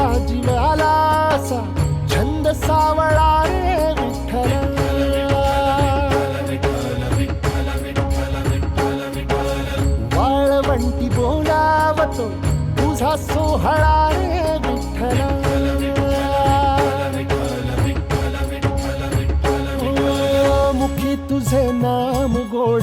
तुला जीवाला असा छंद सावळा रे विठ्ठल. वाळवंटी बोलावतो तुझा सोहळा रे विठ्ठल मुखी तुझे नाम गोड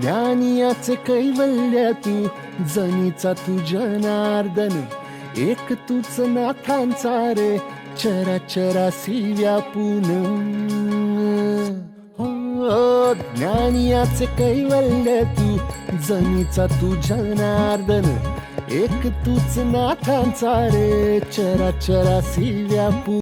ज्ञानियाचे कैवल्य तू जनीचा तू नार्दन एक तूच नाथांचा रे चरा चरासी व्यापून हो, हो ज्ञानियाचे कैवल्य तू जनीचा तू नार्दन एक तूच नाथांचा रे चरा चरासी व्यापू